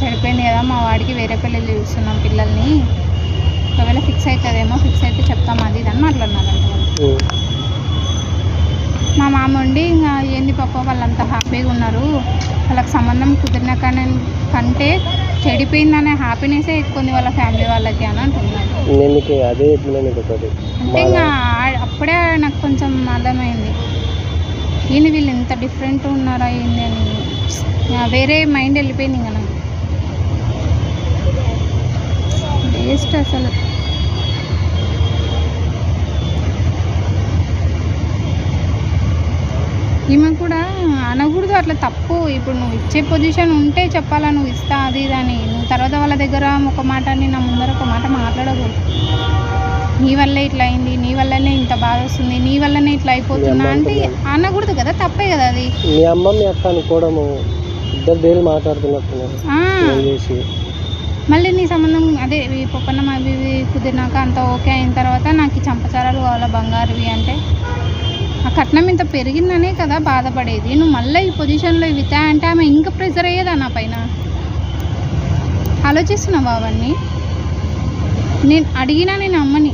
చెడిపోయింది కదా మా వాడికి వేరే పిల్లలు చూస్తున్నాం పిల్లల్ని. ఒకవేళ ఫిక్స్ అవుతుందేమో ఫిక్స్ అయితే చెప్తాం అది ఇది అని మాట్లాడినారంట. మా మామ ఉండి ఇంకా ఏంది పాప వాళ్ళంతా హ్యాపీగా ఉన్నారు. వాళ్ళకి సంబంధం కుదిరిన కానీ కంటే చెడిపోయిందనే హ్యాపీనెస్సే ఎక్కువ వాళ్ళ ఫ్యామిలీ వాళ్ళకి అని అంటున్నారు. అదే ఒకటి అంటే ఇంకా అప్పుడే నాకు కొంచెం అర్థమైంది. ఏంది వీళ్ళు ఇంత డిఫరెంట్ ఉన్నారా ఏంది అని. వేరే మైండ్ వెళ్ళిపోయింది ఇంకా నాకు వేస్ట్ అసలు. ఈమె కూడా అనకూడదు అట్లా తప్పు. ఇప్పుడు నువ్వు ఇచ్చే పొజిషన్ ఉంటే చెప్పాలా నువ్వు ఇస్తా అది అని. నువ్వు తర్వాత వాళ్ళ దగ్గర ఒక మాట అని నా ముందర ఒక మాట మాట్లాడకూడదు నీ వల్లే ఇట్లా అయింది నీ వల్లనే ఇంత బాధ వస్తుంది నీ వల్లనే ఇట్లా అయిపోతున్నా అంటే. అనకూడదు కదా తప్పే కదా అది. మీ అమ్మ మీ అక్క అనుకోవడము ఇద్దరు డైలీ మాట్లాడుతున్నట్టున్నారు. మళ్ళీ నీ సంబంధం అదే ఈ పొప్పన్నం అవి ఇవి కుదిరినాక అంత ఓకే అయిన తర్వాత నాకు ఈ చంపచారాలు కావాలా బంగారువి అంటే? ఆ కట్నం ఇంత పెరిగిందనే కదా బాధపడేది. నువ్వు మళ్ళీ ఈ పొజిషన్లో ఇవి అంటే ఆమె ఇంకా ప్రెజర్ అయ్యేదా నా పైన? ఆలోచిస్తున్నావా అవన్నీ? నేను అడిగినా నేను అమ్మని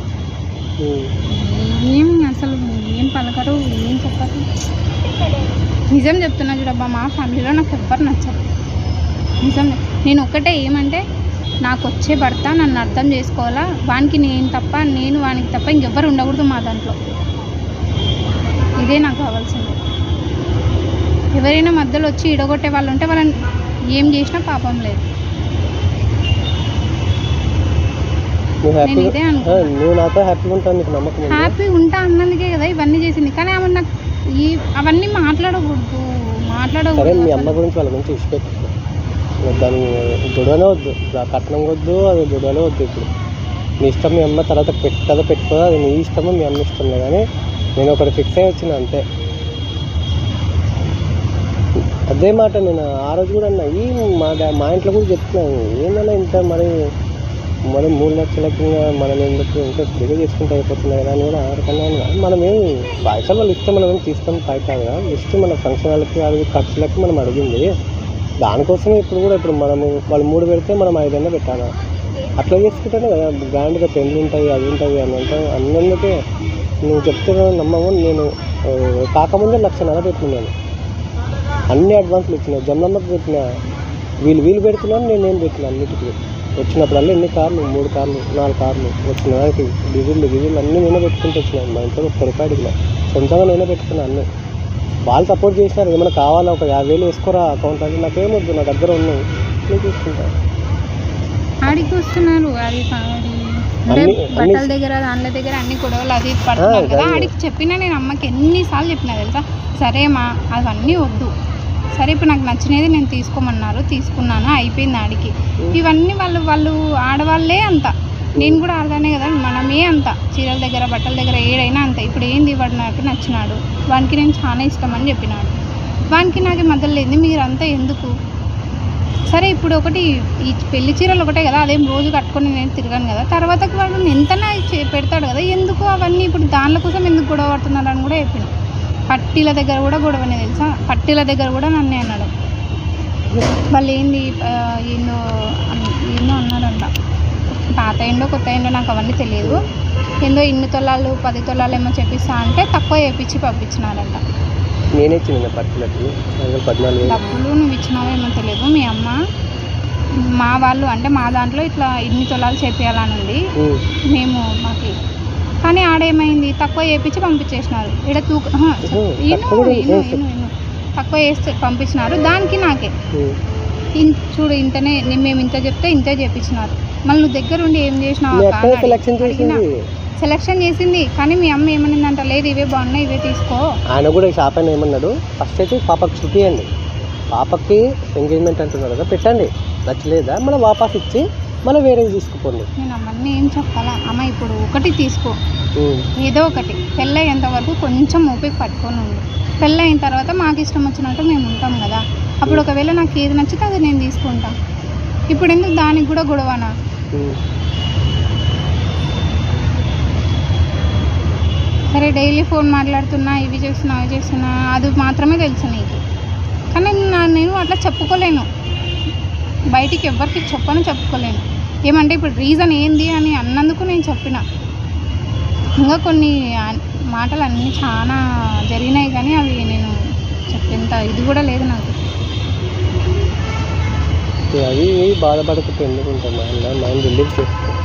ఏం అసలు ఏం పలకరు ఏం చెప్పరు? నిజం చెప్తున్నా చూడబ్బా మా ఫ్యామిలీలో నాకు ఎవ్వరు నచ్చరు. నిజం నేను ఒక్కటే ఏమంటే నాకు వచ్చే భర్త నన్ను అర్థం చేసుకోవాలా? వానికి నేను తప్ప నేను వానికి తప్ప ఇంకెవ్వరు ఉండకూడదు మా దాంట్లో. ఇదే నాకు కావాల్సింది. ఎవరైనా మధ్యలో వచ్చి ఇడగొట్టే వాళ్ళు ఉంటే వాళ్ళని ఏం చేసినా పాపం లేదు? హ్యాపీ ఉంటా అన్నందుకే కదా ఇవన్నీ చేసింది. కానీ ఆమె నాకు ఈ అవన్నీ మాట్లాడకూడదు మాట్లాడకూడదు దాని గొడవనే వద్దు. ఆ కట్నం వద్దు అది గొడవనే వద్దు ఇప్పుడు. మీ ఇష్టం మీ అమ్మ తర్వాత పెట్టదా పెట్టుకోదా. అది మీ ఇష్టమో మీ అమ్మ ఇష్టమే కానీ నేను ఒకటి ఫిక్స్ అయ్యి వచ్చిన అంతే. అదే మాట నేను ఆ రోజు కూడా అన్నా. ఈ మా మా ఇంట్లో కూడా చెప్తున్నాను ఏమన్నా ఇంత మరి మరి మూడు లక్షలకి మనం ఎందుకు ఇంకా ఫ్రీగా చేసుకుంటే అయిపోతుంది కదా అని కూడా ఆడుకున్నాను మనం ఏం పైసలు వాళ్ళు ఇస్తే మనం ఏం తీసుకొని పై కాదు కదా. జస్ట్ మన ఫంక్షన్లకి అది ఖర్చులకి మనం అడిగింది. దానికోసమే ఇప్పుడు కూడా ఇప్పుడు మనము వాళ్ళు మూడు పెడితే మనం ఐదైనా పెట్టాలా? అట్లా చేసుకుంటేనే కదా గ్రాండ్గా పెళ్ళి ఉంటాయి అవి ఉంటాయి అని అంటే అన్నందుకే నువ్వు చెప్తున్నా నమ్మము నేను కాకముందే కాకముందే లక్షన్నర పెట్టినాను అన్ని అడ్వాన్స్లు ఇచ్చిన జమ్మమ్మకి పెట్టిన వీళ్ళు వీళ్ళు పెడుతున్నాను నేను నేను పెట్టిన అన్నిటికీ. వచ్చినప్పుడల్లా ఎన్ని కార్లు? మూడు కార్లు నాలుగు కార్లు వచ్చిన దానికి డీజిల్ డీజిల్ అన్నీ నేనే పెట్టుకుంటూ వచ్చినాను మా ఇంట్లో ఒక్క రూపాయి సొంతంగా నేనే పెట్టుకున్నాను అన్నీ. వాళ్ళు సపోర్ట్ చేసినారు. ఏమైనా కావాలా? ఒక యాభై వేలు వేసుకోరా అకౌంట్ అంటే నాకేమొద్దు నా దగ్గర ఉన్నాయి నేను తీసుకుంటాను ఆడికి వస్తున్నారు. అది బట్టల దగ్గర దానిల దగ్గర అన్ని గొడవలు అది పడుతున్నారు కదా. ఆడికి చెప్పినా నేను అమ్మకి ఎన్నిసార్లు చెప్పినా తెలుసా? సరే మా అవన్నీ వద్దు. సరే ఇప్పుడు నాకు నచ్చినది నేను తీసుకోమన్నారు. తీసుకున్నాను. అయిపోయింది ఆడికి. ఇవన్నీ వాళ్ళు వాళ్ళు ఆడవాళ్ళే అంత. నేను కూడా అలానే కదా మనమే అంత చీరల దగ్గర బట్టల దగ్గర ఏడైనా అంత. ఇప్పుడు ఏంది వాడు నాకు నచ్చినాడు? వానికి నేను చాలా ఇష్టం అని చెప్పినాడు. వానికి నాకు మధ్యలో లేదు మీరంతా ఎందుకు? సరే ఇప్పుడు ఒకటి ఈ పెళ్ళి చీరలు ఒకటే కదా అదేం రోజు కట్టుకొని నేను తిరగాను కదా. తర్వాతకి వాడు ఎంత పెడతాడు కదా ఎందుకు అవన్నీ ఇప్పుడు దానిల కోసం ఎందుకు గొడవ పడుతున్నారు అని కూడా చెప్పిన పట్టీల దగ్గర కూడా గొడవనే తెలుసా? పట్టీల దగ్గర కూడా నన్నే అన్నాడు. వాళ్ళు ఏంది ఏందో అన్- ఏందో అన్నాడంట. పాత ఏండో కొత్త ఏండో నాకు అవన్నీ తెలియదు ఏందో ఇన్ని తొలాలు పది తొలాలు ఏమో చెప్పిస్తా అంటే తక్కువ చేపించి పంపించినారంట. నేనే ఇచ్చిన పట్టులకి డబ్బులు నువ్వు ఇచ్చినావో ఏమో తెలియదు మీ అమ్మ. మా వాళ్ళు అంటే మా దాంట్లో ఇట్లా ఇన్ని తొలాలు చేపించాలని ఉంది. మేము మాకి. కానీ ఆడేమైంది? తక్కువ చేపించి పంపించేసినారు. ఇక్కడ తూక తక్కువ చేస్తే- పంపించినారు. దానికి నాకే. చూడు ఇంతనే మేము ఇంత చెప్తే ఇంతే చేపించినారు. మళ్ళీ నువ్వు దగ్గరుండి ఏం చేసినావు సెలెక్షన్. చేసింది? సెలెక్షన్ చేసింది కానీ మీ అమ్మ ఏమనిందంట లేదు ఇవే బాగున్నాయి ఇవే తీసుకో. ఆయన కూడా షాప్ ఆయన ఏమన్నాడు ఫస్ట్ అయితే పాపకి చూపియండి పాపకి ఎంగేజ్మెంట్ అంటున్నారు కదా పెట్టండి. నచ్చలేదా? మనం వాపస్ ఇచ్చి మళ్ళీ వేరేది తీసుకుపోండి. నేను అమ్మని ఏం చెప్పాలా? అమ్మ ఇప్పుడు ఒకటి తీసుకో. ఏదో ఒకటి. పెళ్ళయ్యేంత వరకు కొంచెం ఓపిక పట్టుకొని ఉండు. పెళ్ళయిన తర్వాత మాకు ఇష్టం వచ్చినట్టు మేము ఉంటాం కదా. అప్పుడు ఒకవేళ నాకు ఏది నచ్చితే అది నేను తీసుకుంటా. ఇప్పుడు ఎందుకు దానికి కూడా గొడవనా. సరే డైలీ ఫోన్ మాట్లాడుతున్నా ఇవి చేస్తున్నా అవి చేస్తున్నా అది మాత్రమే తెలుసు నీకు. కానీ నేను అట్లా చెప్పుకోలేను. బయటికి ఎవరికి చెప్పను చెప్పుకోలేను. ఏమంటే ఇప్పుడు రీజన్ ఏంది అని అన్నందుకు నేను చెప్పిన. ఇంకా కొన్ని మాటలు అన్నీ చాలా జరిగినాయి కానీ అవి నేను చెప్పేంత ఇది కూడా లేదు నాకు. ఇక అది ఇవి బాధపడకపోతే మైండ్ మైండ్ రిలీఫ్ చేసుకో.